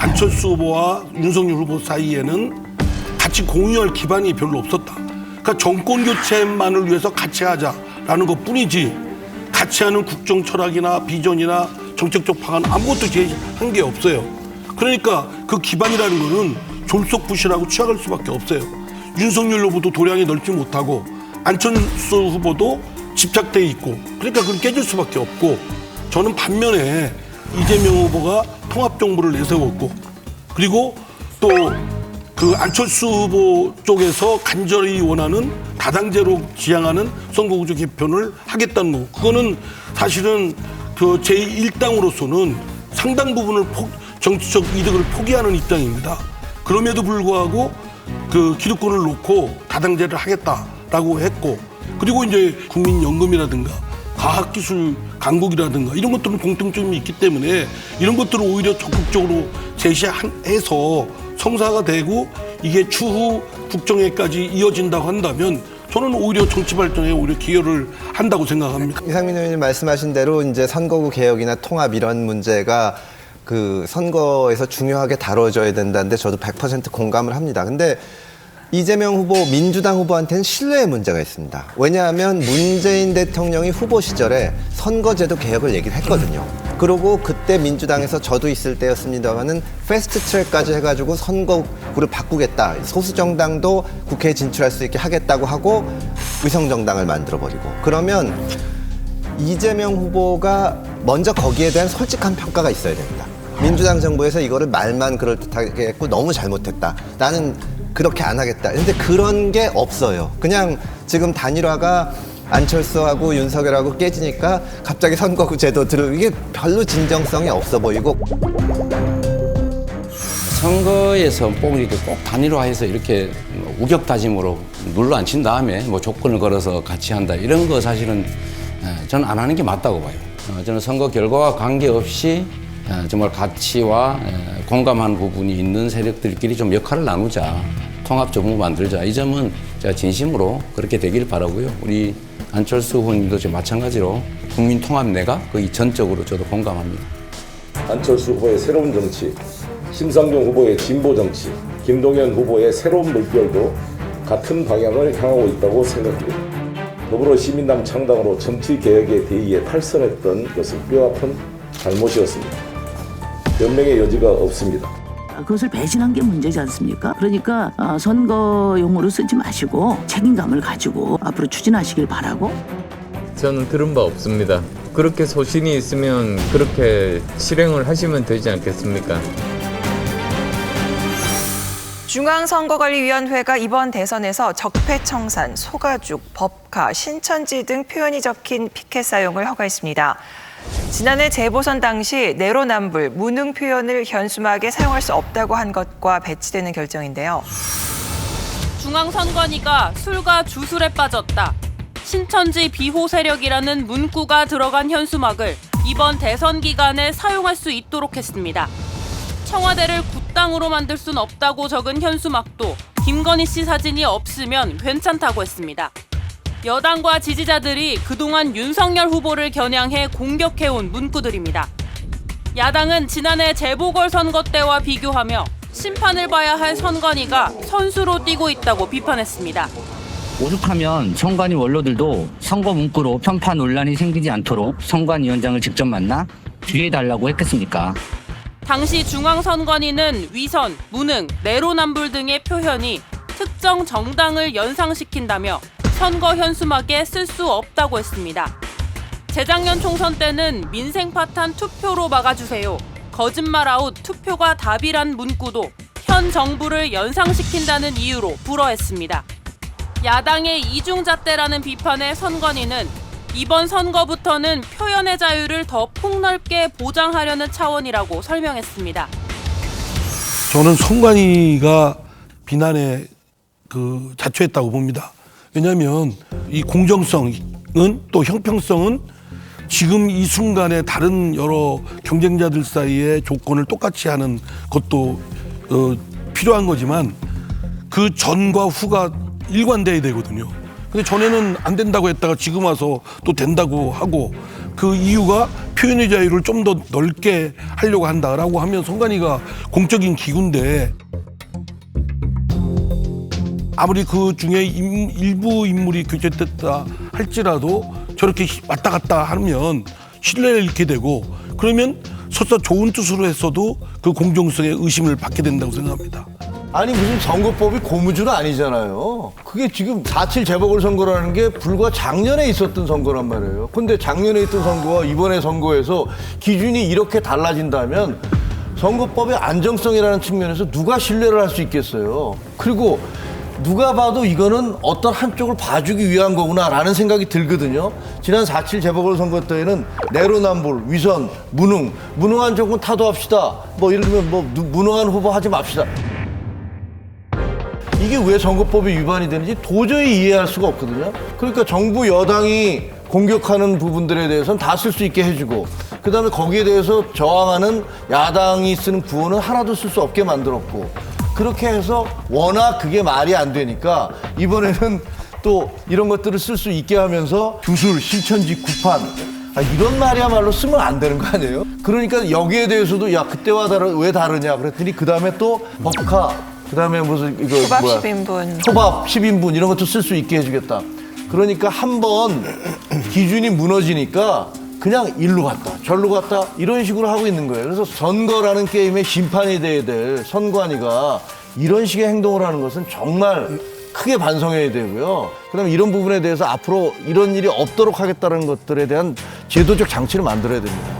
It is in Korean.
안철수 후보와 윤석열 후보 사이에는 같이 공유할 기반이 별로 없었다. 그러니까 정권 교체만을 위해서 같이 하자라는 것 뿐이지 같이 하는 국정 철학이나 비전이나 정책적 방안 아무것도 제시한 게 없어요. 그러니까 그 기반이라는 거는 졸속부실하고 취약할 수밖에 없어요. 윤석열 후보도 도량이 넓지 못하고 안철수 후보도 집착돼 있고 그러니까 그걸 깨질 수밖에 없고 저는 반면에 이재명 후보가 통합 정부를 내세웠고 그리고 또 그 안철수 후보 쪽에서 간절히 원하는 다당제로 지향하는 선거구조 개편을 하겠다는 거. 그거는 사실은 그 제1당으로서는 상당 부분을 포- 정치적 이득을 포기하는 입장입니다. 그럼에도 불구하고 그 기득권을 놓고 다당제를 하겠다라고 했고 그리고 이제 국민연금이라든가 과학기술 강국이라든가 이런 것들은 공통점이 있기 때문에 이런 것들을 오히려 적극적으로 제시해서 성사가 되고 이게 추후 국정에까지 이어진다고 한다면 저는 오히려 정치 발전에 오히려 기여를 한다고 생각합니다. 이상민 의원님 말씀하신 대로 이제 선거구 개혁이나 통합 이런 문제가 그 선거에서 중요하게 다뤄져야 된다는데 저도 100% 공감을 합니다. 근데 이재명 후보, 민주당 후보한테는 신뢰의 문제가 있습니다. 왜냐하면 문재인 대통령이 후보 시절에 선거제도 개혁을 얘기를 했거든요. 그리고 그때 민주당에서 저도 있을 때였습니다만은 패스트 트랙까지 해가지고 선거구를 바꾸겠다. 소수 정당도 국회에 진출할 수 있게 하겠다고 하고 위성 정당을 만들어 버리고 그러면 이재명 후보가 먼저 거기에 대한 솔직한 평가가 있어야 됩니다. 민주당 정부에서 이거를 말만 그럴듯하게 했고 너무 잘못했다. 나는 그렇게 안 하겠다. 근데 그런 게 없어요. 그냥 지금 단일화가 안철수하고 윤석열하고 깨지니까 갑자기 선거구 제도 들을 이게 별로 진정성이 없어 보이고 선거에서 꼭 이렇게 꼭 단일화해서 이렇게 우격다짐으로 눌러 앉힌 다음에 뭐 조건을 걸어서 같이 한다 이런 거 사실은 에, 저는 안 하는 게 맞다고 봐요. 어, 저는 선거 결과와 관계없이 에, 정말 가치와 에, 공감하는 부분이 있는 세력들끼리 좀 역할을 나누자 통합 정부 만들자 이 점은 제가 진심으로 그렇게 되길 바라고요. 우리 안철수 후보님도 지금 마찬가지로 국민 통합 내가 거의 전적으로 저도 공감합니다. 안철수 후보의 새로운 정치, 심상정 후보의 진보 정치, 김동연 후보의 새로운 물결도 같은 방향을 향하고 있다고 생각합니다. 더불어 시민당 창당으로 정치 개혁의 대의에 탈선했던 것은 뼈아픈 잘못이었습니다. 변명의 여지가 없습니다. 그것을 배신한 게 문제지 않습니까? 그러니까 어, 선거용으로 쓰지 마시고 책임감을 가지고 앞으로 추진하시길 바라고 저는 들은 바 없습니다. 그렇게 소신이 있으면 그렇게 실행을 하시면 되지 않겠습니까? 중앙선거관리위원회가 이번 대선에서 적폐청산, 소가죽, 법카, 신천지 등 표현이 적힌 피켓 사용을 허가했습니다. 지난해 재보선 당시 내로남불, 무능 표현을 현수막에 사용할 수 없다고 한 것과 배치되는 결정인데요. 중앙선관위가 술과 주술에 빠졌다. 신천지 비호 세력이라는 문구가 들어간 현수막을 이번 대선 기간에 사용할 수 있도록 했습니다. 청와대를 국당으로 만들 순 없다고 적은 현수막도 김건희 씨 사진이 없으면 괜찮다고 했습니다. 여당과 지지자들이 그동안 윤석열 후보를 겨냥해 공격해온 문구들입니다. 야당은 지난해 재보궐선거 때와 비교하며 심판을 봐야 할 선관위가 선수로 뛰고 있다고 비판했습니다. 오죽하면 선관위 원로들도 선거 문구로 편파 논란이 생기지 않도록 선관위원장을 직접 만나 주의해달라고 했겠습니까? 당시 중앙선관위는 위선, 무능, 내로남불 등의 표현이 특정 정당을 연상시킨다며 선거 현수막에 쓸 수 없다고 했습니다. 재작년 총선 때는 민생 파탄 투표로 막아주세요. 거짓말 아웃 투표가 답이란 문구도 현 정부를 연상시킨다는 이유로 불허했습니다. 야당의 이중잣대라는 비판에 선관위는 이번 선거부터는 표현의 자유를 더 폭넓게 보장하려는 차원이라고 설명했습니다. 저는 선관위가 비난에 그 자초했다고 봅니다. 왜냐하면 이 공정성은 또 형평성은 지금 이 순간에 다른 여러 경쟁자들 사이에 조건을 똑같이 하는 것도 어, 필요한 거지만 그 전과 후가 일관돼야 되거든요. 근데 전에는 안 된다고 했다가 지금 와서 또 된다고 하고 그 이유가 표현의 자유를 좀 더 넓게 하려고 한다라고 하면 선관위가 공적인 기구인데 아무리 그 중에 임- 일부 인물이 교체됐다 할지라도 저렇게 히- 왔다 갔다 하면 신뢰를 잃게 되고 그러면 설사 좋은 뜻으로 했어도 그 공정성에 의심을 받게 된다고 생각합니다. 아니 무슨 선거법이 고무줄 아니잖아요. 그게 지금 4.7 재보궐선거라는 게 불과 작년에 있었던 선거란 말이에요. 근데 작년에 있던 선거와 이번에 선거에서 기준이 이렇게 달라진다면 선거법의 안정성이라는 측면에서 누가 신뢰를 할 수 있겠어요. 그리고 누가 봐도 이거는 어떤 한쪽을 봐주기 위한 거구나라는 생각이 들거든요. 지난 4.7 재보궐선거 때에는 내로남불, 위선, 무능, 무능한 정권 타도합시다. 뭐 예를 들면 뭐 누- 무능한 후보 하지 맙시다. 이게 왜 선거법이 위반이 되는지 도저히 이해할 수가 없거든요. 그러니까 정부 여당이 공격하는 부분들에 대해서는 다 쓸 수 있게 해주고 그다음에 거기에 대해서 저항하는 야당이 쓰는 구호는 하나도 쓸 수 없게 만들었고 그렇게 해서 워낙 그게 말이 안 되니까 이번에는 또 이런 것들을 쓸 수 있게 하면서 주술, 신천지, 구판 아, 이런 말이야말로 쓰면 안 되는 거 아니에요? 그러니까 여기에 대해서도 야 그때와 다르 왜 다르냐 그랬더니 그 다음에 또 법카 그 다음에 무슨 이거 초밥 뭐야 10인분. 초밥 10인분 이런 것도 쓸 수 있게 해주겠다. 그러니까 한 번 기준이 무너지니까 그냥 일로 갔다 절로 갔다 이런 식으로 하고 있는 거예요. 그래서 선거라는 게임의 심판이 돼야 될 선관위가 이런 식의 행동을 하는 것은 정말 크게 반성해야 되고요. 그다음에 이런 부분에 대해서 앞으로 이런 일이 없도록 하겠다는 것들에 대한 제도적 장치를 만들어야 됩니다.